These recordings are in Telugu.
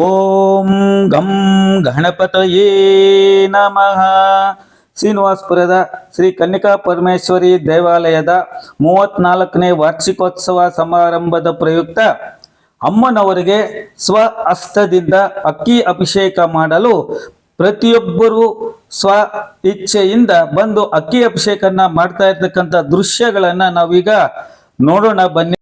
ಓಂ ಗಂ ಗಣಪತಯೇ ನಮಃ. ಶ್ರೀನಿವಾಸಪುರದ ಶ್ರೀ ಕನ್ನಿಕಾ ಪರಮೇಶ್ವರಿ ದೇವಾಲಯದ ಮೂವತ್ನಾಲ್ಕನೇ ವಾರ್ಷಿಕೋತ್ಸವ ಸಮಾರಂಭದ ಪ್ರಯುಕ್ತ ಅಮ್ಮನವರಿಗೆ ಸ್ವ ಹಸ್ತದಿಂದ ಅಕ್ಕಿ ಅಭಿಷೇಕ ಮಾಡಲು ಪ್ರತಿಯೊಬ್ಬರೂ ಸ್ವ ಇಚ್ಛೆಯಿಂದ ಬಂದು ಅಕ್ಕಿ ಅಭಿಷೇಕನ ಮಾಡ್ತಾ ಇರ್ತಕ್ಕಂಥ ದೃಶ್ಯಗಳನ್ನ ನಾವೀಗ ನೋಡೋಣ ಬನ್ನಿ.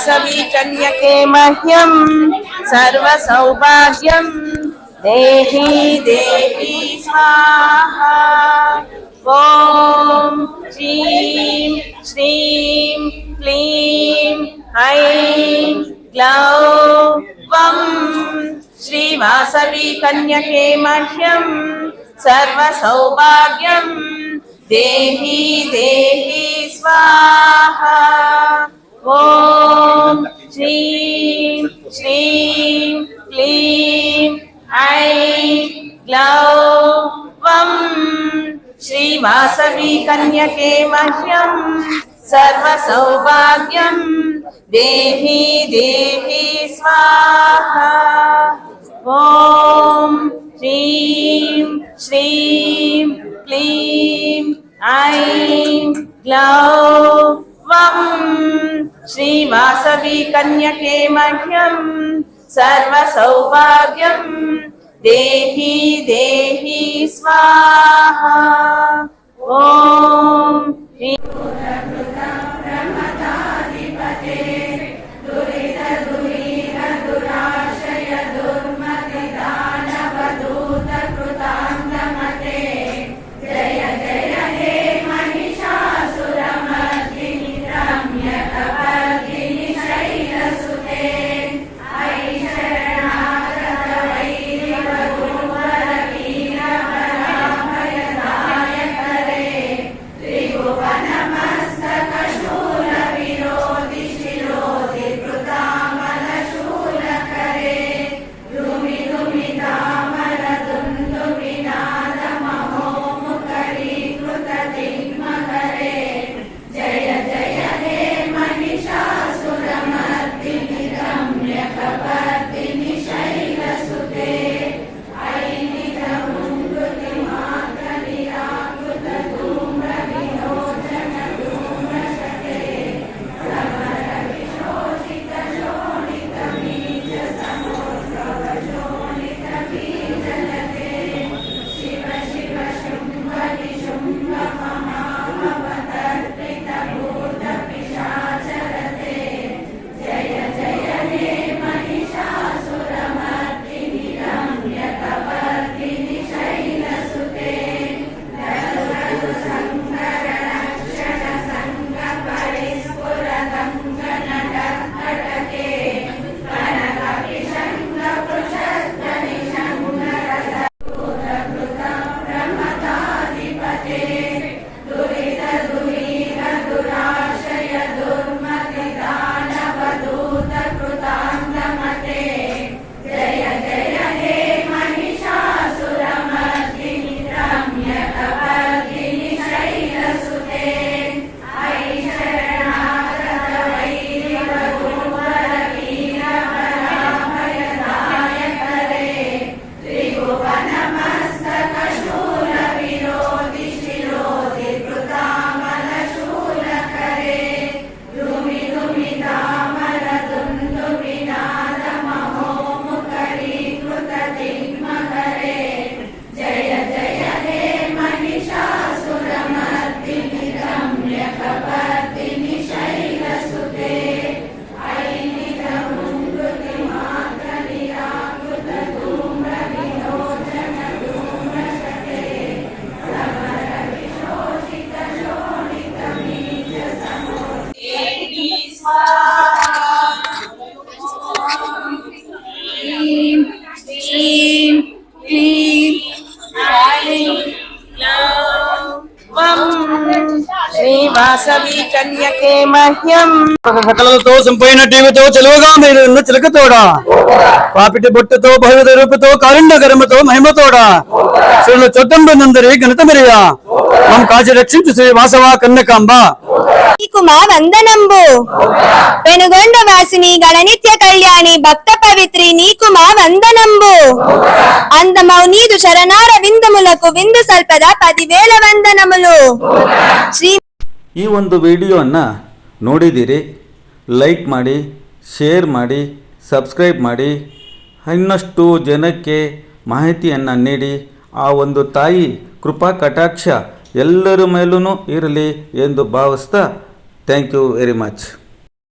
వాసవి కన్యకే మహ్యం సర్వ సౌభాగ్యం దేహి దేహి స్వాహ ఓం హ్రీం శ్రీం క్లీం ఐం గ్లౌ వం శ్రీ వాసవి కన్యకే మహ్యం సర్వ దేహి దేహి స్వాహ ॐ श्रीं श्रीं क्लीं ऐं ग्लौं वं श्रीवासवी कन्यके मह्यं सर्वसौभाग्यं देहि देहि स्वाहा ॐ श्रीं श्रीं क्लीं ऐं ग्लौं वं శ్రీవాసవి కన్యకే మహ్యం సర్వ సౌభాగ్యం దేహి దేహి స్వాహ. ఓం సకలతో సంపైన టీవీతో చెలువగా మీరు చిలకతోడా. పాపిటి బొట్టుతో భవిత రూపుతో కారుణ్య గరమతో మహిమతోడా. శ్రీలు చొట్టంబనందరి ఘనత మరియా. మమ్ కాచి రక్షించు శ్రీ వాసవ కన్యకాంబ. నీకు మా వందనంబు. పెనుగొండ వాసిని గణనిత్య కళ్యాణి భక్త పవిత్రి నీకు మా వందనంబు. అందమౌ నీదు శరణార విందములకు విందు సల్పద పదివేల వందనములు. శ్రీ ಈ ಒಂದು ವಿಡಿಯೋವನ್ನು ನೋಡಿದ್ದೀರಿ ಲೈಕ್ ಮಾಡಿ ಶೇರ್ ಮಾಡಿ ಸಬ್ಸ್ಕ್ರೈಬ್ ಮಾಡಿ. ಇನ್ನಷ್ಟು ಜನಕ್ಕೆ ಮಾಹಿತಿಯನ್ನು ನೀಡಿ, ಆ ಒಂದು ತಾಯಿ ಕೃಪಾ ಕಟಾಕ್ಷ ಎಲ್ಲರ ಮೇಲೂ ಇರಲಿ ಎಂದು ಭಾವಿಸ್ತಾ ಥ್ಯಾಂಕ್ ಯು ವೆರಿ ಮಚ್